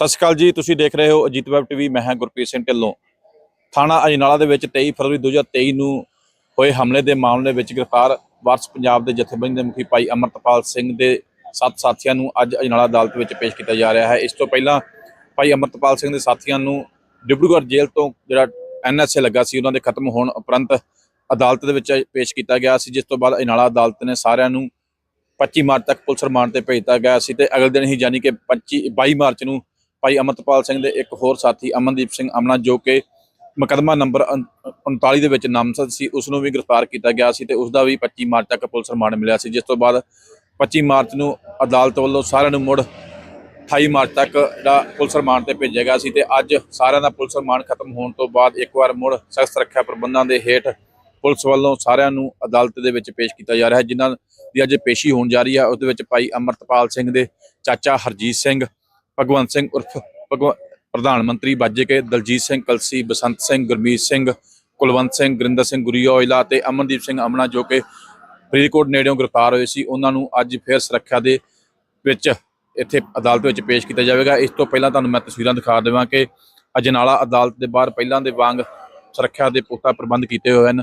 ਸਤਿ ਸ਼੍ਰੀ ਅਕਾਲ ਜੀ, ਤੁਸੀਂ ਦੇਖ ਰਹੇ ਹੋ ਅਜੀਤ ਵੈਬ ਟੀਵੀ, ਮੈਂ ਹਾਂ ਗੁਰਪ੍ਰੀਤ ਸਿੰਘ ਢਿੱਲੋਂ। ਥਾਣਾ ਅਜਨਾਲਾ ਦੇ ਵਿੱਚ 23 ਫਰਵਰੀ 2023 ਨੂੰ ਹੋਏ ਹਮਲੇ ਦੇ ਮਾਮਲੇ ਵਿੱਚ ਗ੍ਰਿਫਤਾਰ ਵਾਰਸ ਪੰਜਾਬ ਦੇ ਜਥੇਬੰਦੀ ਦੇ ਮੁਖੀ ਭਾਈ ਅਮਰਤਪਾਲ ਸਿੰਘ ਦੇ ਸੱਤ ਸਾਥੀਆਂ ਨੂੰ ਅੱਜ ਅਜਨਾਲਾ ਅਦਾਲਤ ਵਿੱਚ ਪੇਸ਼ ਕੀਤਾ ਜਾ ਰਿਹਾ ਹੈ। ਇਸ ਤੋਂ ਪਹਿਲਾਂ ਭਾਈ ਅਮਰਤਪਾਲ ਸਿੰਘ ਦੇ ਸਾਥੀਆਂ ਨੂੰ ਡਿਬਰੂਗੜ੍ਹ ਜੇਲ੍ਹ ਤੋਂ ਜਿਹੜਾ ਐਨਐਸਏ ਲੱਗਾ ਸੀ, ਉਹਨਾਂ ਦੇ ਖਤਮ ਹੋਣ ਉਪਰੰਤ ਅਦਾਲਤ ਦੇ ਵਿੱਚ ਪੇਸ਼ ਕੀਤਾ ਗਿਆ ਸੀ, ਜਿਸ ਤੋਂ ਬਾਅਦ ਅਜਨਾਲਾ ਅਦਾਲਤ ਨੇ ਸਾਰਿਆਂ ਨੂੰ 25 ਮਾਰਚ ਤੱਕ ਪੁਲਿਸ ਰਿਮਾਂਡ ਤੇ ਭੇਜਤਾ ਗਿਆ ਸੀ ਤੇ ਅਗਲੇ ਦਿਨ ਹੀ ਯਾਨੀ ਕਿ 25 22 ਮਾਰਚ ਨੂੰ ਭਾਈ ਅਮਰਤਪਾਲ ਸਿੰਘ ਦੇ ਇੱਕ ਹੋਰ ਸਾਥੀ ਅਮਨਦੀਪ ਸਿੰਘ ਅਮਨਾ, ਜੋ ਕਿ ਮੁਕੱਦਮਾ ਨੰਬਰ 39 ਦੇ ਵਿੱਚ ਨਾਮਜ਼ਦ ਸੀ ਉਸ ਨੂੰ ਵੀ ਗ੍ਰਿਫਤਾਰ ਕੀਤਾ ਗਿਆ ਸੀ ਤੇ ਉਸ ਦਾ ਵੀ 25 ਮਾਰਚ ਤੱਕ ਪੁਲਿਸ ਰਿਮਾਂਡ ਮਿਲਿਆ ਸੀ। ਜਿਸ ਤੋਂ ਬਾਅਦ 25 ਮਾਰਚ ਨੂੰ ਅਦਾਲਤ ਵੱਲੋਂ ਸਾਰਿਆਂ ਨੂੰ ਮੁੜ 28 ਮਾਰਚ ਤੱਕ ਦਾ ਪੁਲਿਸ ਰਿਮਾਂਡ ਤੇ ਭੇਜਿਆ ਗਿਆ ਸੀ ਤੇ ਅੱਜ ਸਾਰਿਆਂ ਦਾ ਪੁਲਿਸ ਰਿਮਾਂਡ ਖਤਮ ਹੋਣ ਤੋਂ ਬਾਅਦ ਇੱਕ ਵਾਰ ਮੁੜ ਸਖਤ ਸੁਰੱਖਿਆ ਪ੍ਰਬੰਧਾਂ ਦੇ ਹੇਠ ਪੁਲਿਸ ਵੱਲੋਂ ਸਾਰਿਆਂ ਨੂੰ ਅਦਾਲਤ ਦੇ ਵਿੱਚ ਪੇਸ਼ ਕੀਤਾ ਜਾ ਰਿਹਾ ਹੈ, ਜਿਨ੍ਹਾਂ ਦੀ ਅੱਜ ਪੇਸ਼ੀ ਹੋਣ ਜਾ ਰਹੀ ਹੈ। ਉਸ ਦੇ ਵਿੱਚ ਭਾਈ ਅਮਰਤਪਾਲ ਸਿੰਘ ਦੇ ਚਾਚਾ ਹਰਜੀਤ ਸਿੰਘ ਭਗਵੰਤ ਸਿੰਘ ਉਰਫ ਭਗਵ ਪ੍ਰਧਾਨ ਮੰਤਰੀ ਬਾਜੇ ਕੇ ਦਲਜੀਤ ਸਿੰਘ, ਕਲਸੀ, ਬਸੰਤ ਸਿੰਘ, ਗੁਰਮੀਤ ਸਿੰਘ, ਕੁਲਵੰਤ ਸਿੰਘ, ਗੁਰਿੰਦਰ ਸਿੰਘ ਗੁਰੀਆ ਗੁਰੀਓਇਲਾ ਤੇ ਅਮਨਦੀਪ ਸਿੰਘ ਅਮਨਾ ਜੋ ਕਿ ਫਰੀਦਕੋਟ ਨੇੜਿਓਂ ਗ੍ਰਿਫਤਾਰ ਹੋਏ ਸੀ, ਉਹਨਾਂ ਨੂੰ ਅੱਜ ਫਿਰ ਸੁਰੱਖਿਆ ਦੇ ਵਿੱਚ ਇੱਥੇ ਅਦਾਲਤ ਵਿੱਚ ਪੇਸ਼ ਕੀਤਾ ਜਾਵੇਗਾ। ਇਸ ਤੋਂ ਪਹਿਲਾਂ ਤੁਹਾਨੂੰ ਮੈਂ ਤਸਵੀਰਾਂ ਦਿਖਾ ਦੇਵਾਂ ਕਿ ਅਜਨਾਲਾ ਅਦਾਲਤ ਦੇ ਬਾਹਰ ਪਹਿਲਾਂ ਦੇ ਵਾਂਗ ਸੁਰੱਖਿਆ ਦੇ ਪੁਖਤਾ ਪ੍ਰਬੰਧ ਕੀਤੇ ਹੋਏ ਹਨ।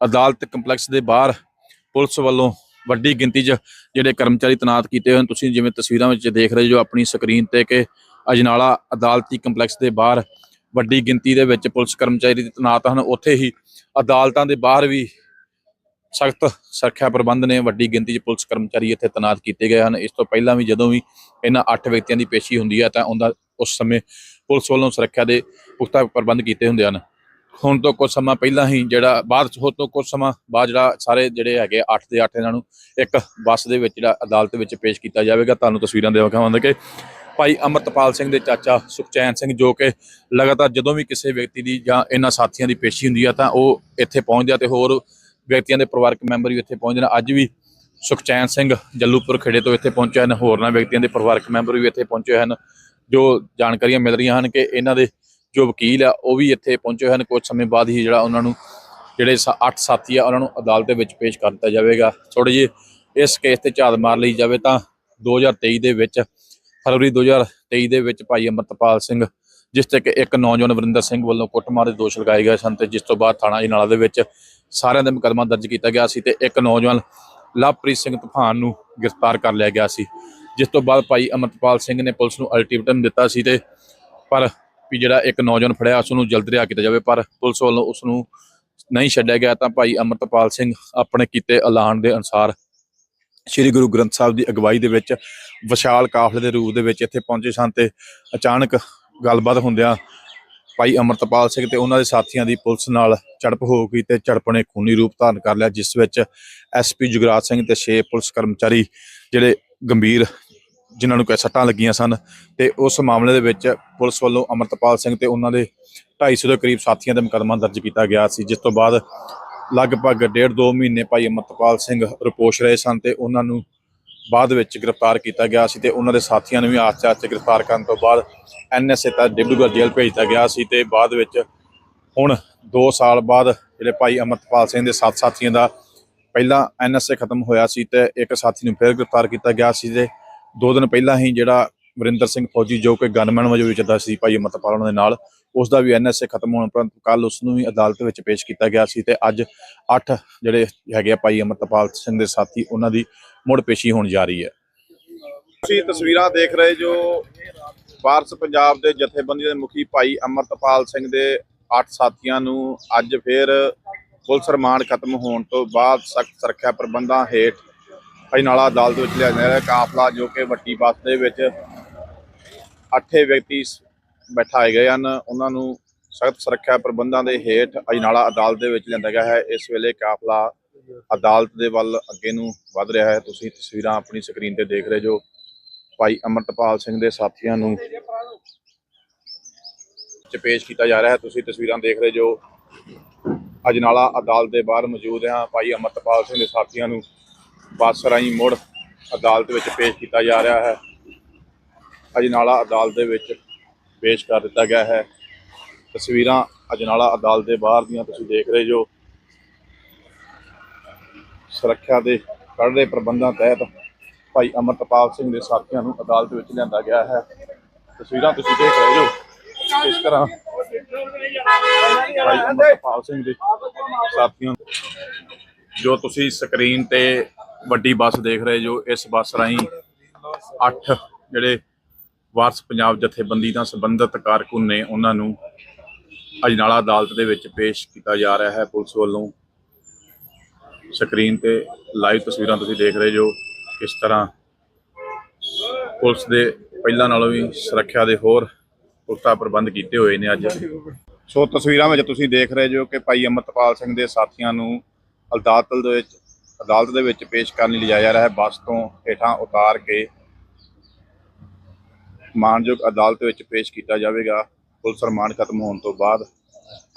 ਅਦਾਲਤ ਕੰਪਲੈਕਸ ਦੇ ਬਾਹਰ ਪੁਲਿਸ ਵੱਲੋਂ ਵੱਡੀ ਗਿਣਤੀ 'ਚ ਜਿਹੜੇ ਕਰਮਚਾਰੀ ਤੈਨਾਤ ਕੀਤੇ ਹੋਏ ਹਨ, ਤੁਸੀਂ ਜਿਵੇਂ ਤਸਵੀਰਾਂ ਵਿੱਚ ਦੇਖ ਰਹੇ ਜੋ ਆਪਣੀ ਸਕਰੀਨ ਤੇ ਕਿ ਅਜਨਾਲਾ ਅਦਾਲਤੀ ਕੰਪਲੈਕਸ ਦੇ ਬਾਹਰ ਵੱਡੀ ਗਿਣਤੀ ਦੇ ਵਿੱਚ ਪੁਲਿਸ ਕਰਮਚਾਰੀ ਤੈਨਾਤ ਹਨ, ਉੱਥੇ ਹੀ ਅਦਾਲਤਾਂ ਦੇ ਬਾਹਰ ਵੀ ਸਖਤ ਸੁਰੱਖਿਆ ਪ੍ਰਬੰਧ ਨੇ ਵੱਡੀ ਗਿਣਤੀ 'ਚ ਪੁਲਿਸ ਕਰਮਚਾਰੀ ਇੱਥੇ ਤੈਨਾਤ ਕੀਤੇ ਗਏ ਹਨ। ਇਸ ਤੋਂ ਪਹਿਲਾਂ ਵੀ ਜਦੋਂ ਵੀ ਇਹਨਾਂ 8 ਵਿਅਕਤੀਆਂ ਦੀ ਪੇਸ਼ੀ ਹੁੰਦੀ ਹੈ ਤਾਂ ਉਹਦਾ ਉਸ ਸਮੇਂ ਪੁਲਿਸ ਵੱਲੋਂ ਸੁਰੱਖਿਆ ਦੇ ਪੁਖਤਾ ਪ੍ਰਬੰਧ ਕੀਤੇ ਹੁੰਦੇ ਹਨ। ਹੁਣ ਤੋਂ ਕੁਝ ਸਮਾਂ ਪਹਿਲਾਂ ਹੀ ਜਿਹੜਾ ਬਾਅਦ ਚ ਹੋ ਤੋਂ ਕੁਝ ਸਮਾਂ ਬਾਅਦ ਜਿਹੜਾ ਸਾਰੇ ਜਿਹੜੇ ਹੈਗੇ 8 ਦੇ 8 ਇਹਨਾਂ ਨੂੰ ਇੱਕ ਬੱਸ ਦੇ ਵਿੱਚ ਜਿਹੜਾ ਅਦਾਲਤ ਵਿੱਚ ਪੇਸ਼ ਕੀਤਾ ਜਾਵੇਗਾ। ਤੁਹਾਨੂੰ ਤਸਵੀਰਾਂ ਦੇ ਵਿਖਾਵਾਂਗੇ ਕਿ ਭਾਈ ਅਮਰਤਪਾਲ ਸਿੰਘ ਦੇ ਚਾਚਾ ਸੁਖਚੈਨ ਸਿੰਘ ਜੋ ਕਿ ਲਗਾਤਾਰ ਜਦੋਂ ਵੀ ਕਿਸੇ ਵਿਅਕਤੀ ਦੀ ਜਾਂ ਇਹਨਾਂ ਸਾਥੀਆਂ ਦੀ ਪੇਸ਼ੀ ਹੁੰਦੀ ਆ ਤਾਂ ਉਹ ਇੱਥੇ ਪਹੁੰਚਦੇ ਆ ਤੇ ਹੋਰ ਵਿਅਕਤੀਆਂ ਦੇ ਪਰਿਵਾਰਕ ਮੈਂਬਰ ਵੀ ਇੱਥੇ ਪਹੁੰਚਦੇ ਨੇ ਅੱਜ ਵੀ ਸੁਖਚੈਨ ਸਿੰਘ ਜੱਲੂਪੁਰ ਖੇੜੇ ਤੋਂ ਇੱਥੇ ਪਹੁੰਚੇ ਹਨ, ਹੋਰਨਾਂ ਵਿਅਕਤੀਆਂ ਦੇ ਪਰਿਵਾਰਕ ਮੈਂਬਰ ਵੀ ਇੱਥੇ ਪਹੁੰਚੇ ਹਨ। ਜੋ ਜਾਣਕਾਰੀਆਂ ਮਿਲ ਰਹੀਆਂ ਹਨ ਕਿ ਇਹਨਾਂ ਦੇ ਜੋ ਵਕੀਲ ਆ, ਉਹ ਵੀ ਇੱਥੇ ਪਹੁੰਚੇ ਹੋਏ ਹਨ। ਕੁਝ ਸਮੇਂ ਬਾਅਦ ਹੀ ਜਿਹੜਾ ਉਹਨਾਂ ਨੂੰ ਜਿਹੜੇ 8 ਸਾਥੀ ਆ, ਉਹਨਾਂ ਨੂੰ ਅਦਾਲਤ ਦੇ ਵਿੱਚ ਪੇਸ਼ ਕਰ ਦਿੱਤਾ ਜਾਵੇਗਾ। ਥੋੜੇ ਜਿਹੇ ਇਸ ਕੇਸ ਤੇ ਝਾਤ ਮਾਰ ਲਈ ਜਾਵੇ ਤਾਂ 2023 ਦੇ ਵਿੱਚ, ਫਰਵਰੀ 2023 ਦੇ ਵਿੱਚ ਭਾਈ ਅਮਰਤਪਾਲ ਸਿੰਘ, ਜਿਸ ਤੇ ਕਿ ਇੱਕ ਨੌਜਵਾਨ ਵਰਿੰਦਰ ਸਿੰਘ ਵੱਲੋਂ ਕੁੱਟਮਾਰ ਦੇ ਦੋਸ਼ ਲਗਾਏ ਗਏ ਸਨ ਤੇ ਜਿਸ ਤੋਂ ਬਾਅਦ ਥਾਣਾ ਜਨਾਲਾ ਦੇ ਵਿੱਚ ਸਾਰਿਆਂ ਦਾ ਮੁਕੱਦਮਾ ਦਰਜ ਕੀਤਾ ਗਿਆ ਸੀ ਤੇ ਇੱਕ ਨੌਜਵਾਨ ਲਵਪ੍ਰੀਤ ਸਿੰਘ ਤੂਫਾਨ ਨੂੰ ਗ੍ਰਿਫਤਾਰ ਕਰ ਲਿਆ ਗਿਆ ਸੀ, ਜਿਸ ਤੋਂ ਬਾਅਦ ਭਾਈ ਅਮਰਤਪਾਲ ਸਿੰਘ ਨੇ ਪੁਲਿਸ ਨੂੰ ਅਲਟੀਮੇਟਮ ਦਿੱਤਾ ਸੀ ਤੇ ਪਰ ਵੀ ਜਿਹੜਾ ਇੱਕ ਨੌਜਵਾਨ ਫੜਿਆ, ਉਸ ਨੂੰ ਜਲਦ ਰਿਹਾ ਕੀਤਾ ਜਾਵੇ, ਪਰ ਪੁਲਿਸ ਵੱਲੋਂ ਉਸ ਨੂੰ ਨਹੀਂ ਛੱਡਿਆ ਗਿਆ। ਤਾਂ ਭਾਈ ਅਮਰਤਪਾਲ ਸਿੰਘ ਆਪਣੇ ਕੀਤੇ ਐਲਾਨ ਦੇ ਅਨੁਸਾਰ ਸ੍ਰੀ ਗੁਰੂ ਗ੍ਰੰਥ ਸਾਹਿਬ ਦੀ ਅਗਵਾਈ ਦੇ ਵਿੱਚ ਵਿਸ਼ਾਲ ਕਾਫਲੇ ਦੇ ਰੂਪ ਦੇ ਵਿੱਚ ਇੱਥੇ ਪਹੁੰਚੇ ਸਨ ਤੇ ਅਚਾਨਕ ਗੱਲਬਾਤ ਹੁੰਦਿਆਂ ਭਾਈ ਅਮਰਤਪਾਲ ਸਿੰਘ ਤੇ ਉਹਨਾਂ ਦੇ ਸਾਥੀਆਂ ਦੀ ਪੁਲਿਸ ਨਾਲ ਝੜਪ ਹੋ ਗਈ ਤੇ ਝੜਪ ਨੇ ਖੂਨੀ ਰੂਪ ਧਾਰਨ ਕਰ ਲਿਆ, ਜਿਸ ਵਿੱਚ ਐਸਪੀ ਜੁਗਰਾਜ ਸਿੰਘ ਤੇ 6 ਪੁਲਿਸ ਕਰਮਚਾਰੀ ਜਿਹੜੇ ਗੰਭੀਰ ਜਿਨ੍ਹਾਂ ਨੂੰ ਕਈ ਸੱਟਾਂ ਲੱਗੀਆਂ ਸਨ ਤੇ ਉਸ ਮਾਮਲੇ ਦੇ ਵਿੱਚ ਪੁਲਿਸ ਵੱਲੋਂ ਅਮਰਤਪਾਲ ਸਿੰਘ ਤੇ ਉਹਨਾਂ ਦੇ 250 ਦੇ ਕਰੀਬ ਸਾਥੀਆਂ ਦੇ ਮੁਕੱਦਮਾ ਦਰਜ ਕੀਤਾ ਗਿਆ ਸੀ, ਜਿਸ ਤੋਂ ਬਾਅਦ ਲਗਭਗ ਡੇਢ ਦੋ ਮਹੀਨੇ ਭਾਈ ਅਮਰਤਪਾਲ ਸਿੰਘ ਰਿਪੋਸ਼ ਰਹੇ ਸਨ ਤੇ ਉਹਨਾਂ ਨੂੰ ਬਾਅਦ ਵਿੱਚ ਗ੍ਰਿਫਤਾਰ ਕੀਤਾ ਗਿਆ ਸੀ ਤੇ ਉਹਨਾਂ ਦੇ ਸਾਥੀਆਂ ਨੂੰ ਵੀ ਆਸਤੇ ਆਸਤੇ ਗ੍ਰਿਫਤਾਰ ਕਰਨ ਤੋਂ ਬਾਅਦ ਐਨਐਸਏ ਤਾਂ ਡਿਬਰੂਗੜ੍ਹ ਜੇਲ੍ਹ ਭੇਜ ਦਿੱਤਾ ਗਿਆ ਸੀ ਤੇ ਬਾਅਦ ਵਿੱਚ ਹੁਣ 2 ਸਾਲ ਬਾਅਦ ਜਿਹੜੇ ਭਾਈ ਅਮਰਤਪਾਲ ਸਿੰਘ ਦੇ ਸੱਤ ਸਾਥੀਆਂ ਦਾ ਪਹਿਲਾਂ ਐਨਐਸਏ ਖਤਮ ਹੋਇਆ ਸੀ ਤੇ ਇੱਕ ਸਾਥੀ ਨੂੰ ਫਿਰ ਗ੍ਰਿਫਤਾਰ ਕੀਤਾ ਗਿਆ ਸੀ ਤੇ ਦੋ ਦਿਨ ਪਹਿਲਾਂ ਹੀ ਜਿਹੜਾ ਵਰਿੰਦਰ ਸਿੰਘ ਫੌਜੀ ਜੋ ਕਿ ਗਨਮੈਨ ਵਜੋਂ ਵਿਚਰਦਾ ਸੀ ਭਾਈ ਅਮਰਤਪਾਲ ਉਹਨਾਂ ਦੇ ਨਾਲ, ਉਸ ਦਾ ਵੀ ਐਨਐਸਏ ਖਤਮ ਹੋਣ ਉਪਰੰਤ ਕੱਲ ਉਸ ਨੂੰ ਵੀ ਅਦਾਲਤ ਵਿੱਚ ਪੇਸ਼ ਕੀਤਾ ਗਿਆ ਸੀ ਤੇ ਅੱਜ 8 ਜਿਹੜੇ ਹੈਗੇ ਆ ਭਾਈ ਅਮਰਤਪਾਲ ਸਿੰਘ ਦੇ ਸਾਥੀ ਉਹਨਾਂ ਦੀ ਮੁੜ ਪੇਸ਼ੀ ਹੋਣ ਜਾ ਰਹੀ ਹੈ। ਤੁਸੀਂ ਤਸਵੀਰਾਂ ਦੇਖ ਰਹੇ ਜੋ ਵਾਰਸ ਪੰਜਾਬ ਦੇ ਜਥੇਬੰਦੀ ਦੇ ਮੁਖੀ ਭਾਈ ਅਮਰਤਪਾਲ ਸਿੰਘ ਦੇ 8 ਸਾਥੀਆਂ ਨੂੰ ਅੱਜ ਫੇਰ ਪੁਲਿਸ ਰਿਮਾਂਡ ਖਤਮ ਹੋਣ ਤੋਂ ਬਾਅਦ ਸਖਤ ਸੁਰੱਖਿਆ ਪ੍ਰਬੰਧਾਂ ਹੇਠ ਅਜਨਾਲਾ ਅਦਾਲਤ ਵਿੱਚ ਲਿਆਂਦਾ ਗਿਆ ਕਾਫਲਾ ਜੋ ਕਿ ਵੱਡੀ ਬੱਸ ਦੇ ਵਿੱਚ ਅੱਠੇ ਵਿਅਕਤੀ ਸ- ਬਿਠਾਏ ਗਏ ਹਨ। ਉਹਨਾਂ ਨੂੰ ਸਖਤ ਸੁਰੱਖਿਆ ਪ੍ਰਬੰਧਾਂ ਦੇ ਹੇਠ ਅਜਨਾਲਾ ਅਦਾਲਤ ਦੇ ਵਿੱਚ ਲਿਆਂਦਾ ਗਿਆ ਹੈ। ਇਸ ਵੇਲੇ ਕਾਫਲਾ ਅਦਾਲਤ ਦੇ ਵੱਲ ਅੱਗੇ ਨੂੰ ਵੱਧ ਰਿਹਾ ਹੈ। ਤੁਸੀਂ ਤਸਵੀਰਾਂ ਆਪਣੀ ਸਕਰੀਨ ਤੇ ਦੇਖ ਰਹੇ ਜੋ ਭਾਈ ਅਮਰਤਪਾਲ ਸਿੰਘ ਦੇ ਸਾਥੀਆਂ ਨੂੰ ਚ ਪੇਸ਼ ਕੀਤਾ ਜਾ ਰਿਹਾ ਹੈ। ਤੁਸੀਂ ਤਸਵੀਰਾਂ ਦੇਖ ਰਹੇ ਜੋ ਅਜਨਾਲਾ ਅਦਾਲਤ ਦੇ ਬਾਹਰ ਮੌਜੂਦ ਹਾਂ। ਭਾਈ ਅਮਰਤਪਾਲ ਸਿੰਘ ਦੇ ਸਾਥੀਆਂ ਨੂੰ ਬੱਸ ਰਾਹੀਂ ਮੁੜ ਅਦਾਲਤ ਵਿੱਚ ਪੇਸ਼ ਕੀਤਾ ਜਾ ਰਿਹਾ ਹੈ। ਅਜਨਾਲਾ ਅਦਾਲਤ ਦੇ ਵਿੱਚ ਪੇਸ਼ ਕਰ ਦਿੱਤਾ ਗਿਆ ਹੈ। ਤਸਵੀਰਾਂ ਅਜਨਾਲਾ ਅਦਾਲਤ ਦੇ ਬਾਹਰ ਦੀਆਂ ਤੁਸੀਂ ਦੇਖ ਰਹੇ ਜੋ ਸੁਰੱਖਿਆ ਦੇ ਕੜੜੇ ਪ੍ਰਬੰਧਾਂ ਤਹਿਤ ਭਾਈ ਅਮਰਤਪਾਲ ਸਿੰਘ ਦੇ ਸਾਥੀਆਂ ਨੂੰ ਅਦਾਲਤ ਵਿੱਚ ਲਿਆਂਦਾ ਗਿਆ ਹੈ। ਤਸਵੀਰਾਂ ਤੁਸੀਂ ਦੇਖ ਰਹੇ ਹੋ। ਇਸ ਤਰ੍ਹਾਂ ਭਾਈ ਅਮਰਪਾਲ ਸਿੰਘ ਦੇ ਸਾਥੀਆਂ ਜੋ ਤੁਸੀਂ ਸਕਰੀਨ ਤੇ ਵੱਡੀ ਬੱਸ ਦੇਖ ਰਹੇ ਜੋ ਇਸ ਬੱਸ ਰਾਹੀਂ ਅੱਠ ਜਿਹੜੇ ਵਾਰਸ ਪੰਜਾਬ ਜਥੇਬੰਦੀ ਨਾਲ ਸੰਬੰਧਿਤ ਕਾਰਕੁਨ ਨੇ ਉਹਨਾਂ ਨੂੰ ਅਜਨਾਲਾ ਅਦਾਲਤ ਦੇ ਵਿੱਚ ਪੇਸ਼ ਕੀਤਾ ਜਾ ਰਿਹਾ ਹੈ। ਪੁਲਿਸ ਵੱਲੋਂ ਸਕਰੀਨ ਤੇ ਲਾਈਵ ਤਸਵੀਰਾਂ ਤੁਸੀਂ ਦੇਖ ਰਹੇ ਜੋ ਕਿਸ ਤਰ੍ਹਾਂ ਪੁਲਿਸ ਦੇ ਪਹਿਲਾਂ ਨਾਲੋਂ ਵੀ ਸੁਰੱਖਿਆ ਦੇ ਹੋਰ ਪੁਖਤਾ ਪ੍ਰਬੰਧ ਕੀਤੇ ਹੋਏ ਨੇ ਅੱਜ। ਸੋ ਤਸਵੀਰਾਂ ਵਿੱਚ ਤੁਸੀਂ ਦੇਖ ਰਹੇ ਜੋ ਕਿ ਭਾਈ ਅਮਰਤਪਾਲ ਸਿੰਘ ਦੇ ਸਾਥੀਆਂ ਨੂੰ ਅਦਾਲਤ ਦੇ ਵਿੱਚ ਅਦਾਲਤ ਦੇ ਵਿੱਚ ਪੇਸ਼ ਕਰਨ ਲਈ ਲਿਜਾਇਆ ਜਾ ਰਿਹਾ ਹੈ। ਬੱਸ ਤੋਂ ਹੇਠਾਂ ਉਤਾਰ ਕੇ ਮਾਨਯੋਗ ਅਦਾਲਤ ਵਿੱਚ ਪੇਸ਼ ਕੀਤਾ ਜਾਵੇਗਾ। ਪੁਲਿਸ ਰਿਮਾਂਡ ਖਤਮ ਹੋਣ ਤੋਂ ਬਾਅਦ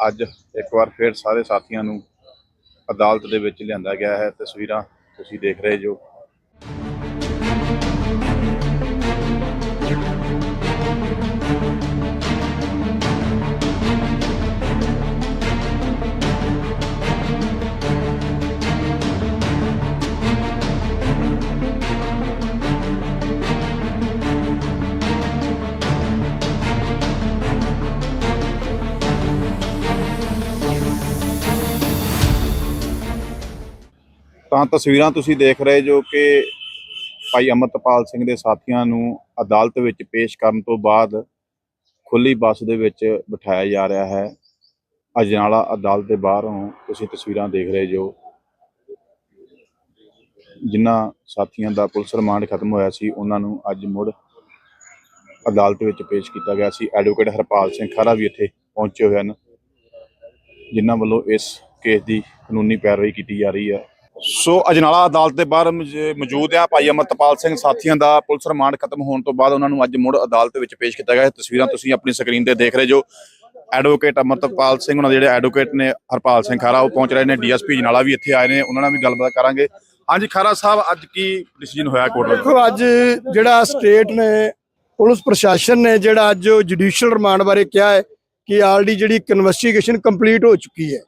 ਅੱਜ ਇੱਕ ਵਾਰ ਫਿਰ ਸਾਰੇ ਸਾਥੀਆਂ ਨੂੰ ਅਦਾਲਤ ਦੇ ਵਿੱਚ ਲਿਆਂਦਾ ਗਿਆ ਹੈ। ਤਸਵੀਰਾਂ ਤੁਸੀਂ ਦੇਖ ਰਹੇ ਜੋ ਤਾਂ ਤਸਵੀਰਾਂ ਤੁਸੀਂ ਦੇਖ ਰਹੇ ਜੋ ਕਿ ਭਾਈ ਅਮਰਤਪਾਲ ਸਿੰਘ ਦੇ ਸਾਥੀਆਂ ਨੂੰ ਅਦਾਲਤ ਵਿੱਚ ਪੇਸ਼ ਕਰਨ ਤੋਂ ਬਾਅਦ ਖੁੱਲੀ ਬੱਸ ਦੇ ਵਿੱਚ ਬਿਠਾਇਆ ਜਾ ਰਿਹਾ ਹੈ। ਅਜਨਾਲਾ ਅਦਾਲਤ ਦੇ ਬਾਹਰੋਂ ਤੁਸੀਂ ਤਸਵੀਰਾਂ ਦੇਖ ਰਹੇ ਜੋ ਜਿਨ੍ਹਾਂ ਸਾਥੀਆਂ ਦਾ ਪੁਲਿਸ ਰਿਮਾਂਡ ਖਤਮ ਹੋਇਆ ਸੀ, ਉਹਨਾਂ ਨੂੰ ਅੱਜ ਮੁੜ ਅਦਾਲਤ ਵਿੱਚ ਪੇਸ਼ ਕੀਤਾ ਗਿਆ ਸੀ। ਐਡਵੋਕੇਟ ਹਰਪਾਲ ਸਿੰਘ ਖਹਿਰਾ ਵੀ ਇੱਥੇ ਪਹੁੰਚੇ ਹੋਏ ਹਨ, ਜਿਨ੍ਹਾਂ ਵੱਲੋਂ ਇਸ ਕੇਸ ਦੀ ਕਾਨੂੰਨੀ ਪੈਰਵਾਈ ਕੀਤੀ ਜਾ ਰਹੀ ਹੈ। ਸੋ ਅਜਨਾਲਾ ਅਦਾਲਤ ਦੇ ਬਾਹਰ ਮੌਜ- ਮੌਜੂਦ ਆ। ਭਾਈ ਅਮਰਤਪਾਲ ਸਿੰਘ ਸਾਥੀਆਂ ਦਾ ਪੁਲਿਸ ਰਿਮਾਂਡ ਖਤਮ ਹੋਣ ਤੋਂ ਬਾਅਦ ਉਹਨਾਂ ਨੂੰ ਅੱਜ ਮੁੜ ਅਦਾਲਤ ਵਿੱਚ ਪੇਸ਼ ਕੀਤਾ ਗਿਆ। ਹੈ ਤਸਵੀਰਾਂ ਤੁਸੀਂ ਆਪਣੀ ਸਕਰੀਨ ਤੇ ਦੇਖ ਰਹੇ ਜੋ ਐਡਵੋਕੇਟ ਅਮਰਤਪਾਲ ਸਿੰਘ ਉਹਨਾਂ ਦੇ ਜਿਹੜੇ ਐਡਵੋਕੇਟ ਨੇ ਹਰਪਾਲ ਸਿੰਘ ਖਾਰਾ ਉਹ ਪਹੁੰਚ ਰਹੇ ਨੇ। ਡੀਐਸਪੀ ਅਜਨਾਲਾ ਵੀ ਇੱਥੇ ਆਏ ਨੇ। ਉਹਨਾਂ ਨਾਲ ਵੀ ਗੱਲਬਾਤ ਕਰਾਂਗੇ। ਹਾਂਜੀ ਖਾਰਾ ਸਾਹਿਬ ਅੱਜ ਕੀ ਡਿਸੀਜਨ ਹੋਇਆ ਕੋਰਟ ਵਿੱਚ? ਦੇਖੋ ਅੱਜ ਜਿਹੜਾ ਸਟੇਟ ਨੇ ਪੁਲਿਸ ਪ੍ਰਸ਼ਾਸਨ ਨੇ ਜਿਹੜਾ ਅੱਜ ਜੁਡੀਸ਼ੀਅਲ ਰਿਮਾਂਡ ਬਾਰੇ ਕਿਹਾ ਹੈ ਕਿ ਆਲਰੇਡੀ ਜਿਹੜੀ ਇਨਵੈਸਟੀਗੇਸ਼ਨ ਕੰਪਲੀਟ ਹੋ ਚੁੱਕੀ ਹੈ।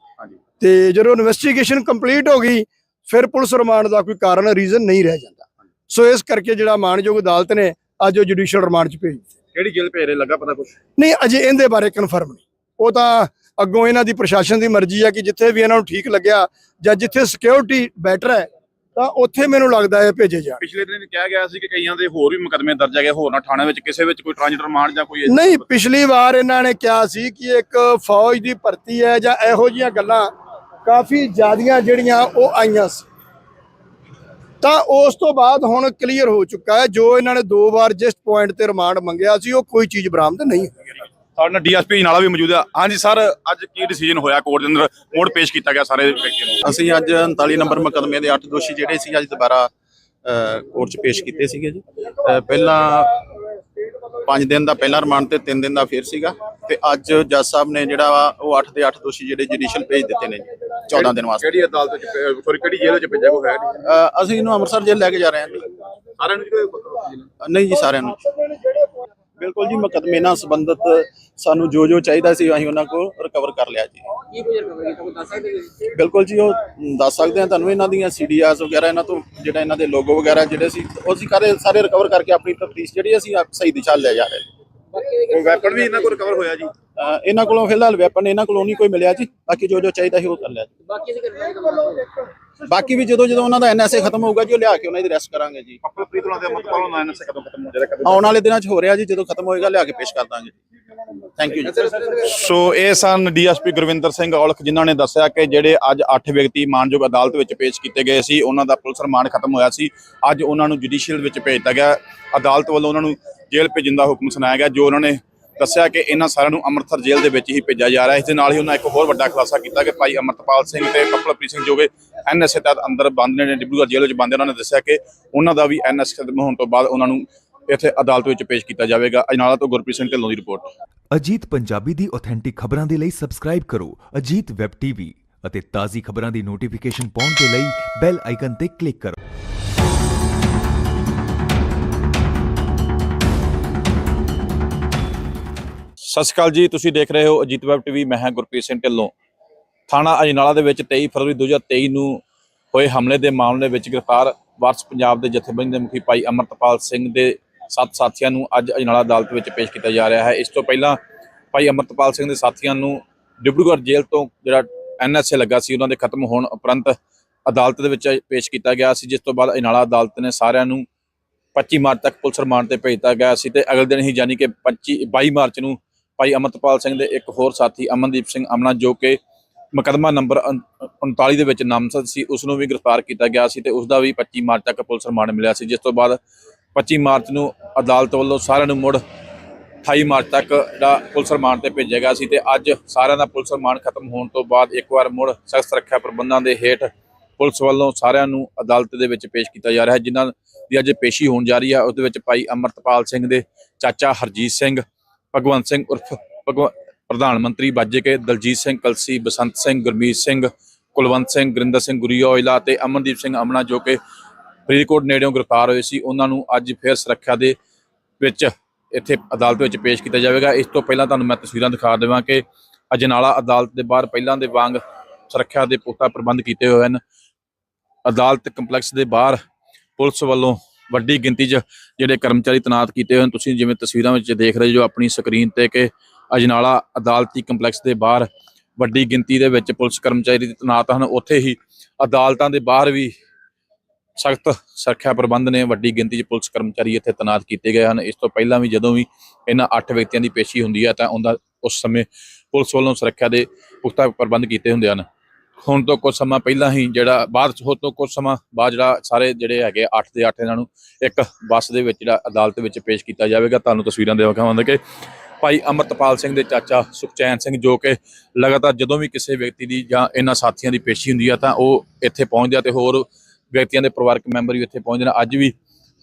ਤੇ ਜਦੋਂ ਇਨਵੈਸਟੀਗੇਸ਼ਨ ਕੰਪਲੀਟ ਹੋ ਗਈ ਫਿਰ ਪੁਲਿਸ ਰਿਮਾਂਡ ਦਾ ਕੋਈ ਕਾਰਨ ਰੀਜ਼ਨ ਨਹੀਂ ਰਹਿ ਜਾਂਦਾ। ਸੋ ਇਸ ਕਰਕੇ ਜਿਹੜਾ ਮਾਨਯੋਗ ਅਦਾਲਤ ਨੇ ਅੱਜ ਉਹ ਜੁਡੀਸ਼ੀਅਲ ਰਿਮਾਂਡ 'ਚ ਭੇਜ ਦਿੱਤਾ। ਕਿਹੜੀ ਜੇਲ੍ਹ ਭੇਜ ਰਹੇ? ਲੱਗਾ ਪਤਾ ਕੁਛ? ਨਹੀਂ ਅਜੇ ਇਹਦੇ ਬਾਰੇ ਕਨਫਰਮ ਨਹੀਂ। ਉਹ ਤਾਂ ਅੱਗੋਂ ਇਹਨਾਂ ਦੀ ਪ੍ਰਸ਼ਾਸਨ ਦੀ ਮਰਜ਼ੀ ਹੈ ਕਿ ਜਿੱਥੇ ਵੀ ਇਹਨਾਂ ਨੂੰ ਠੀਕ ਲੱਗਿਆ ਜਾਂ ਜਿੱਥੇ ਸਿਕਿਉਰਿਟੀ ਬੈਟਰ ਹੈ ਤਾਂ ਉੱਥੇ ਮੈਨੂੰ ਲੱਗਦਾ ਹੈ ਭੇਜੇ ਜਾਣ। ਪਿਛਲੇ ਦਿਨ ਕਿਹਾ ਗਿਆ ਸੀ ਕਿ ਕਈਆਂ ਦੇ ਹੋਰ ਵੀ ਮੁਕਦਮੇ ਦਰਜ ਹੈਗੇ ਹੋਰ ਨਾ ਥਾਣੇ ਵਿੱਚ ਕਿਸੇ ਵਿੱਚ ਕੋਈ ਟ੍ਰਾਂਜਿਟ ਰਿਮਾਂਡ ਜਾਂ ਕੋਈ ਨਹੀਂ ਪਿਛਲੀ ਵਾਰ ਇਹਨਾਂ ਨੇ ਕਿਹਾ ਸੀ ਕਿ ਇੱਕ ਫੌਜ ਦੀ ਭਰਤੀ ਹੈ ਜਾਂ ਇਹੋ ਜੀਆਂ ਗੱਲਾਂ ਕਾਫੀ ਜ਼ਿਆਦੀਆਂ ਜਿਹੜੀਆਂ ਉਹ ਆਈਆਂ ਸੀ। ਤਾਂ ਉਸ ਤੋਂ ਬਾਅਦ ਹੁਣ ਕਲੀਅਰ ਹੋ ਚੁੱਕਾ ਹੈ ਜੋ ਇਹਨਾਂ ਨੇ ਦੋ ਵਾਰ ਜਿਸ ਪੁਆਇੰਟ ਤੇ ਰਿਮਾਂਡ ਮੰਗਿਆ ਸੀ ਉਹ ਕੋਈ ਚੀਜ਼ ਬਰਾਮਦ ਨਹੀਂ ਹੋਈ। ਸਾਡੇ ਨਾਲ ਡੀਐਸਪੀ ਨਾਲਾ ਵੀ ਮੌਜੂਦ ਆ। ਹਾਂਜੀ ਸਰ ਅੱਜ ਕੀ ਡਿਸੀਜਨ ਹੋਇਆ? ਕੋਰਟ ਦੇ ਅੰਦਰ ਮੋੜ ਪੇਸ਼ ਕੀਤਾ ਗਿਆ ਸਾਰੇ ਵਿਅਕਤੀਆਂ ਨੂੰ। ਅਸੀਂ ਅੱਜ 39 ਨੰਬਰ ਮੁਕੱਦਮੇ ਦੇ 8 ਦੋਸ਼ੀ ਜਿਹੜੇ ਸੀ ਅੱਜ ਦੁਬਾਰਾ ਕੋਰਟ 'ਚ ਪੇਸ਼ ਕੀਤੇ ਸੀਗੇ ਜੀ। ਪਹਿਲਾਂ 5 ਦਿਨ ਦਾ ਪਹਿਲਾ ਰਿਮਾਂਡ ਤੇ 3 ਦਿਨ ਦਾ ਫੇਰ ਸੀਗਾ ਤੇ ਅੱਜ ਜੱਜ ਸਾਹਿਬ ਨੇ ਜਿਹੜਾ ਵਾ ਉਹ 8 ਦੇ 8 ਦੋਸ਼ੀ ਜਿਹੜੇ ਜੁਡੀਸ਼ੀਅਲ ਭੇਜ ਦਿੱਤੇ ਨੇ ਜੀ 14 ਦਿਨ ਵਾਸਤੇ। ਕਿਹੜੀ ਅਦਾਲਤ ਵਿੱਚ ਸੌਰੀ ਕਿਹੜੀ ਜੇਲ੍ਹ ਵਿੱਚ ਭੇਜਿਆ ਕੋਈ ਹੈ ਨਹੀਂ? ਅਸੀਂ ਇਹਨੂੰ ਅੰਮ੍ਰਿਤਸਰ ਜੇਲ੍ਹ ਲੈ ਕੇ ਜਾ ਰਹੇ ਹਾਂ ਜੀ। ਸਾਰਿਆਂ ਨੂੰ ਕੋਈ ਨਹੀਂ ਜੀ ਸਾਰਿਆਂ ਨੂੰ। ਬਿਲਕੁਲ ਜੀ ਮੁਕੱਦਮੇ ਨਾਲ ਸੰਬੰਧਿਤ ਸਾਨੂੰ ਜੋ ਜੋ ਚਾਹੀਦਾ ਸੀ ਅਸੀਂ ਉਹਨਾਂ ਕੋਲ ਰਿਕਵਰ ਕਰ ਲਿਆ ਜੀ। ਕੀ ਕੁਝ ਰਿਕਵਰ ਕੀਤਾ ਕੋਈ ਦੱਸ ਸਕਦੇ ਜੀ? ਬਿਲਕੁਲ ਜੀ ਉਹ ਦੱਸ ਸਕਦੇ ਆ ਤੁਹਾਨੂੰ ਇਹਨਾਂ ਦੀਆਂ ਸੀਡੀਆਰਸ ਵਗੈਰਾ ਇਹਨਾਂ ਤੋਂ ਜਿਹੜਾ ਇਹਨਾਂ ਦੇ ਲੋਗੋ ਵਗੈਰਾ ਜਿਹੜੇ ਸੀ ਉਹ ਅਸੀਂ ਸਾਰੇ ਸਾਰੇ ਰਿਕਵਰ ਕਰਕੇ ਆਪਣੀ ਤਫਤੀਸ਼ ਜਿਹੜੀ ਅਸੀਂ ਸਹੀ ਦਿਸ਼ਾ ਲੈ ਜਾ ਰਹੇ ਹਾਂ। ਵੈਪਨ ਵੀ ਇਹਨਾਂ ਕੋਲ ਰਿਕਵਰ ਹੋਇਆ ਜੀ। ਇਹਨਾਂ ਕੋਲੋਂ ਫਿਲਹਾਲ ਵੈਪਨ ਇਹਨਾਂ ਕੋਲੋਂ ਨਹੀਂ ਕੋਈ ਮਿਲਿਆ ਜੀ। ਬਾਕੀ ਜੋ ਜੋ ਚਾਹੀਦਾ ਸੀ ਉਹ ਕਰ ਲਿਆ ਜੀ। ਬਾਕੀ ਦੇ ਕਰ ਬਾਕੀ ਵੀ ਜਦੋਂ ਜਦੋਂ ਉਹਨਾਂ ਦਾ ਐਨਐਸਏ ਖਤਮ ਹੋਊਗਾ ਜੀ ਉਹ ਲਿਆ ਕੇ ਉਹਨਾਂ ਦੀ ਅਰੈਸਟ ਕਰਾਂਗੇ ਜੀ। ਪੱਪਲ ਪ੍ਰੀਤ ਉਹਨਾਂ ਦੇ ਮਤਲਬ ਉਹਨਾਂ ਨੇ ਕਦੋਂ ਖਤਮ ਹੋ ਜਾਏਗਾ ਕਦੋਂ ਆਉਣ ਵਾਲੇ ਦਿਨਾਂ 'ਚ ਹੋ ਰਿਹਾ ਜੀ ਜਦੋਂ ਖਤਮ ਹੋਏਗਾ ਲਿਆ ਕੇ ਪੇਸ਼ ਕਰ ਦਾਂਗੇ ਥੈਂਕ ਯੂ ਜੀ। ਸੋ ਇਹ ਸਨ ਡੀਐਸਪੀ ਗੁਰਵਿੰਦਰ ਸਿੰਘ ਔਲਖ ਜਿਨ੍ਹਾਂ ਨੇ ਦੱਸਿਆ ਕਿ ਜਿਹੜੇ ਅੱਜ 8 ਵਿਅਕਤੀ ਮਾਨਯੋਗ ਅਦਾਲਤ ਵਿੱਚ ਪੇਸ਼ ਕੀਤੇ ਗਏ ਸੀ ਉਹਨਾਂ ਦਾ ਪੁਲਿਸ ਰਿਮਾਂਡ ਖਤਮ ਹੋਇਆ ਸੀ। ਅੱਜ ਉਹਨਾਂ ਨੂੰ ਜੁਡੀਸ਼ੀਅਲ ਵਿੱਚ ਭੇਜ ਦਿੱਤਾ ਗਿਆ। ਅਦਾਲਤ ਵੱਲੋਂ ਉਹਨਾਂ ਨੂੰ ਜੇਲ੍ਹ ਭੇਜਣ ਦਾ ਹੁਕਮ ਸੁਣਾਇਆ ਗਿਆ ਜੋ ਉਹਨਾਂ ਨੇ ਦੱਸਿਆ ਕਿ ਇਹਨਾਂ ਸਾਰਿਆਂ ਨੂੰ ਅੰਮ੍ਰਿਤਸਰ ਜੇਲ੍ਹ ਦੇ ਵਿੱਚ ਹੀ ਭੇਜਿਆ ਜਾ ਰਿਹਾ ਇਸ ਦੇ ਨਾਲ ਹੀ ਉਹਨਾਂ ਇੱਕ ਹੋਰ ਵੱਡਾ ਖੁਲਾਸਾ ਕੀਤਾ ਕਿ ਭਾਈ ਅਮਰਤਪਾਲ ਸਿੰਘ ਤੇ ਕਪਲਪ੍ਰੀਤ ਸਿੰਘ ਜੋ ਕਿ ਐਨਐਸਏ ਤਹਿਤ ਅੰਦਰ ਬੰਦ ਨੇ, ਡਿਬਰੂਗੜ੍ਹ ਜੇਲ੍ਹ ਵਿੱਚ ਬੰਦ ਉਹਨਾਂ ਨੇ ਦੱਸਿਆ ਕਿ ਉਹਨਾਂ ਦਾ ਵੀ ਐਨਐਸਏ ਖਤਮ ਹੋਣ ਤੋਂ ਬਾਅਦ ਉਹਨਾਂ ਨੂੰ ਇੱਥੇ ਅਦਾਲਤ ਵਿੱਚ ਪੇਸ਼ ਕੀਤਾ ਜਾਵੇਗਾ। ਅਜਨਾਲਾ ਤੋਂ ਗੁਰਪ੍ਰੀਤ ਸਿੰਘ ਢਿੱਲੋਂ ਦੀ ਰਿਪੋਰਟ। ਅਜੀਤ ਪੰਜਾਬੀ ਦੀ ਆਥੈਂਟਿਕ ਖਬਰਾਂ ਦੇ ਲਈ ਸਬਸਕ੍ਰਾਈਬ ਕਰੋ ਅਜੀਤ ਵੈਬ ਟੀਵੀ ਅਤੇ ਤਾਜ਼ੀ ਖਬਰਾਂ ਦੀ ਨੋਟੀਫਿਕੇਸ਼ਨ ਪਾਉਣ ਦੇ ਲਈ ਬੈਲ ਆਈਕਨ ਤੇ ਕਲਿੱਕ ਕਰੋ। ਸਤਿ ਸ਼੍ਰੀ ਅਕਾਲ ਜੀ, ਤੁਸੀਂ ਦੇਖ ਰਹੇ ਹੋ ਅਜੀਤ ਵੈਬ ਟੀਵੀ, ਮੈਂ ਹਾਂ ਗੁਰਪ੍ਰੀਤ ਸਿੰਘ ਢਿੱਲੋਂ। ਥਾਣਾ ਅਜਨਾਲਾ ਦੇ ਵਿੱਚ 23 ਫਰਵਰੀ 2023 ਨੂੰ ਹੋਏ ਹਮਲੇ ਦੇ ਮਾਮਲੇ ਵਿੱਚ ਗ੍ਰਿਫਤਾਰ ਵਾਰਸ ਪੰਜਾਬ ਦੇ ਜਥੇਬੰਦੀ ਦੇ ਮੁਖੀ ਭਾਈ ਅਮਰਤਪਾਲ ਸਿੰਘ ਦੇ ਸੱਤ ਸਾਥੀਆਂ ਨੂੰ ਅੱਜ ਅਜਨਾਲਾ ਅਦਾਲਤ ਵਿੱਚ ਪੇਸ਼ ਕੀਤਾ ਜਾ ਰਿਹਾ ਹੈ। ਇਸ ਤੋਂ ਪਹਿਲਾਂ ਭਾਈ ਅਮਰਤਪਾਲ ਸਿੰਘ ਦੇ ਸਾਥੀਆਂ ਨੂੰ ਡਿਬਰੂਗੜ੍ਹ ਜੇਲ੍ਹ ਤੋਂ ਜਿਹੜਾ ਐਨਐਸਏ ਲੱਗਾ ਸੀ, ਉਹਨਾਂ ਦੇ ਖਤਮ ਹੋਣ ਉਪਰੰਤ ਅਦਾਲਤ ਦੇ ਵਿੱਚ ਪੇਸ਼ ਕੀਤਾ ਗਿਆ ਸੀ, ਜਿਸ ਤੋਂ ਬਾਅਦ ਅਜਨਾਲਾ ਅਦਾਲਤ ਨੇ ਸਾਰਿਆਂ ਨੂੰ 25 ਮਾਰਚ ਤੱਕ ਪੁਲਿਸ ਰਿਮਾਂਡ ਤੇ ਭੇਜਤਾ ਗਿਆ ਸੀ ਤੇ ਅਗਲੇ ਦਿਨ ਹੀ ਯਾਨੀ ਕਿ 25 22 ਮਾਰਚ ਨੂੰ ਭਾਈ ਅਮਰਤਪਾਲ ਸਿੰਘ ਦੇ ਇੱਕ ਹੋਰ ਸਾਥੀ ਅਮਨਦੀਪ ਸਿੰਘ ਅਮਨਾ ਜੋ ਕਿ ਮੁਕੱਦਮਾ ਨੰਬਰ 39 ਦੇ ਵਿੱਚ ਨਾਮਜ਼ਦ ਸੀ ਉਸ ਨੂੰ ਵੀ ਗ੍ਰਿਫਤਾਰ ਕੀਤਾ ਗਿਆ ਸੀ ਤੇ ਉਸ ਦਾ ਵੀ 25 ਮਾਰਚ ਤੱਕ ਪੁਲਿਸ ਰਿਮਾਂਡ ਮਿਲਿਆ ਸੀ, ਜਿਸ ਤੋਂ ਬਾਅਦ 25 ਮਾਰਚ ਨੂੰ ਅਦਾਲਤ ਵੱਲੋਂ ਸਾਰਿਆਂ ਨੂੰ ਮੁੜ 28 ਮਾਰਚ ਤੱਕ ਦਾ ਪੁਲਿਸ ਰਿਮਾਂਡ ਤੇ ਭੇਜਿਆ ਗਿਆ ਸੀ ਤੇ ਅੱਜ ਸਾਰਿਆਂ ਦਾ ਪੁਲਿਸ ਰਿਮਾਂਡ ਖਤਮ ਹੋਣ ਤੋਂ ਬਾਅਦ ਇੱਕ ਵਾਰ ਮੁੜ ਸਖਤ ਸੁਰੱਖਿਆ ਪ੍ਰਬੰਧਾਂ ਦੇ ਹੇਠ ਪੁਲਿਸ ਵੱਲੋਂ ਸਾਰਿਆਂ ਨੂੰ ਅਦਾਲਤ ਦੇ ਵਿੱਚ ਪੇਸ਼ ਕੀਤਾ ਜਾ ਰਿਹਾ ਹੈ, ਜਿਨ੍ਹਾਂ ਦੀ ਅੱਜ ਪੇਸ਼ੀ ਹੋਣ ਜਾ ਰਹੀ ਹੈ। ਉਸ ਦੇ ਵਿੱਚ ਭਾਈ ਅਮਰਤਪਾਲ ਸਿੰਘ ਦੇ ਚਾਚਾ ਹਰਜੀਤ ਸਿੰਘ ਭਗਵੰਤ ਸਿੰਘ ਉਰਫ ਭਗਵ, ਪ੍ਰਧਾਨ ਮੰਤਰੀ ਬਾਜੇ ਕੇ ਦਲਜੀਤ ਸਿੰਘ, ਕਲਸੀ, ਬਸੰਤ ਸਿੰਘ, ਗੁਰਮੀਤ ਸਿੰਘ, ਕੁਲਵੰਤ ਸਿੰਘ, ਗੁਰਿੰਦਰ ਸਿੰਘ ਗੁਰੀਓਇਲਾ ਤੇ ਅਮਨਦੀਪ ਸਿੰਘ ਅਮਨਾ ਜੋ ਕਿ ਫਰੀਦਕੋਟ ਨੇੜਿਓਂ ਗ੍ਰਿਫਤਾਰ ਹੋਏ ਸੀ, ਉਹਨਾਂ ਨੂੰ ਅੱਜ ਫਿਰ ਸੁਰੱਖਿਆ ਦੇ ਵਿੱਚ ਇੱਥੇ ਅਦਾਲਤ ਵਿੱਚ ਪੇਸ਼ ਕੀਤਾ ਜਾਵੇਗਾ। ਇਸ ਤੋਂ ਪਹਿਲਾਂ ਤੁਹਾਨੂੰ ਮੈਂ ਤਸਵੀਰਾਂ ਦਿਖਾ ਦੇਵਾਂ ਕਿ ਅਜਨਾਲਾ ਅਦਾਲਤ ਦੇ ਬਾਹਰ ਪਹਿਲਾਂ ਦੇ ਵਾਂਗ ਸੁਰੱਖਿਆ ਦੇ ਪੁਖਤਾ ਪ੍ਰਬੰਧ ਕੀਤੇ ਹੋਏ ਹਨ। ਅਦਾਲਤ ਕੰਪਲੈਕਸ ਦੇ ਬਾਹਰ ਪੁਲਿਸ ਵੱਲੋਂ ਵੱਡੀ ਗਿਣਤੀ 'ਚ ਜਿਹੜੇ ਕਰਮਚਾਰੀ ਤੈਨਾਤ ਕੀਤੇ ਹੋਏ ਹਨ, ਤੁਸੀਂ ਜਿਵੇਂ ਤਸਵੀਰਾਂ ਵਿੱਚ ਦੇਖ ਰਹੇ ਜੋ ਆਪਣੀ ਸਕਰੀਨ ਤੇ ਕਿ ਅਜਨਾਲਾ ਅਦਾਲਤੀ ਕੰਪਲੈਕਸ ਦੇ ਬਾਹਰ ਵੱਡੀ ਗਿਣਤੀ ਦੇ ਵਿੱਚ ਪੁਲਿਸ ਕਰਮਚਾਰੀ ਤੈਨਾਤ ਹਨ, ਉੱਥੇ ਹੀ ਅਦਾਲਤਾਂ ਦੇ ਬਾਹਰ ਵੀ ਸਖਤ ਸੁਰੱਖਿਆ ਪ੍ਰਬੰਧ ਨੇ ਵੱਡੀ ਗਿਣਤੀ 'ਚ ਪੁਲਿਸ ਕਰਮਚਾਰੀ ਇੱਥੇ ਤੈਨਾਤ ਕੀਤੇ ਗਏ ਹਨ। ਇਸ ਤੋਂ ਪਹਿਲਾਂ ਵੀ ਜਦੋਂ ਵੀ ਇਹਨਾਂ 8 ਵਿਅਕਤੀਆਂ ਦੀ ਪੇਸ਼ੀ ਹੁੰਦੀ ਹੈ ਤਾਂ ਉਹਦਾ ਉਸ ਸਮੇਂ ਪੁਲਿਸ ਵੱਲੋਂ ਸੁਰੱਖਿਆ ਦੇ ਪੁਖਤਾ ਪ੍ਰਬੰਧ ਕੀਤੇ ਹੁੰਦੇ ਹਨ। ਹੁਣ ਤੋਂ ਕੁਝ ਸਮਾਂ ਪਹਿਲਾਂ ਹੀ ਜਿਹੜਾ ਬਾਅਦ ਚ- ਹੁਣ ਤੋਂ ਕੁਝ ਸਮਾਂ ਬਾਅਦ ਜਿਹੜਾ ਸਾਰੇ ਜਿਹੜੇ ਹੈਗੇ 8 ਦੇ 8 ਇਹਨਾਂ ਨੂੰ ਇੱਕ ਬੱਸ ਦੇ ਵਿੱਚ ਜਿਹੜਾ ਅਦਾਲਤ ਵਿੱਚ ਪੇਸ਼ ਕੀਤਾ ਜਾਵੇਗਾ। ਤੁਹਾਨੂੰ ਤਸਵੀਰਾਂ ਦੇ ਵਿਖਾਵਾਂਗੇ ਕਿ। ਭਾਈ ਅਮਰਤਪਾਲ ਸਿੰਘ ਦੇ ਚਾਚਾ ਸੁਖਚੈਨ ਸਿੰਘ ਜੋ ਕਿ ਲਗਾਤਾਰ ਜਦੋਂ ਵੀ ਕਿਸੇ ਵਿਅਕਤੀ ਦੀ ਜਾਂ ਇਹਨਾਂ ਸਾਥੀਆਂ ਦੀ ਪੇਸ਼ੀ ਹੁੰਦੀ ਆ ਤਾਂ ਉਹ ਇੱਥੇ ਪਹੁੰਚਦੇ ਆ ਤੇ ਹੋਰ ਵਿਅਕਤੀਆਂ ਦੇ ਪਰਿਵਾਰਕ ਮੈਂਬਰ ਵੀ ਇੱਥੇ ਪਹੁੰਚਦੇ ਨੇ। ਅੱਜ ਵੀ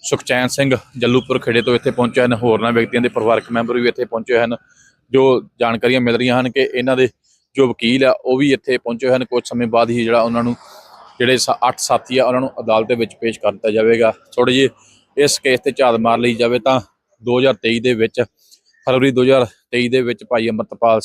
ਸੁਖਚੈਨ ਸਿੰਘ ਜੱਲੂਪੁਰ ਖੇੜੇ ਤੋਂ ਇੱਥੇ ਪਹੁੰਚੇ ਹਨ ਹੋਰਨਾਂ ਵਿਅਕਤੀਆਂ ਦੇ ਪਰਿਵਾਰਕ ਮੈਂਬਰ ਵੀ ਇੱਥੇ ਪਹੁੰਚੇ ਹਨ। ਜੋ ਜਾਣਕਾਰੀਆਂ ਮਿਲ ਰਹੀਆਂ ਹਨ ਕਿ ਇਹਨਾਂ ਦੇ ਜੋ ਵਕੀਲ ਆ, ਉਹ ਵੀ ਇੱਥੇ ਪਹੁੰਚੇ ਹੋਏ ਹਨ। ਕੁਝ ਸਮੇਂ ਬਾਅਦ ਹੀ ਜਿਹੜਾ ਉਹਨਾਂ ਨੂੰ ਜਿਹੜੇ 8 ਸਾਥੀ ਆ, ਉਹਨਾਂ ਨੂੰ ਅਦਾਲਤ ਦੇ ਵਿੱਚ ਪੇਸ਼ ਕਰ ਦਿੱਤਾ ਜਾਵੇਗਾ। ਥੋੜੇ ਜਿਹੇ ਇਸ ਕੇਸ ਤੇ ਝਾਤ ਮਾਰ ਲਈ ਜਾਵੇ ਤਾਂ 2023 ਦੇ ਵਿੱਚ, ਫਰਵਰੀ 2023 ਦੇ ਵਿੱਚ ਭਾਈ ਅਮਰਤਪਾਲ ਸਿੰਘ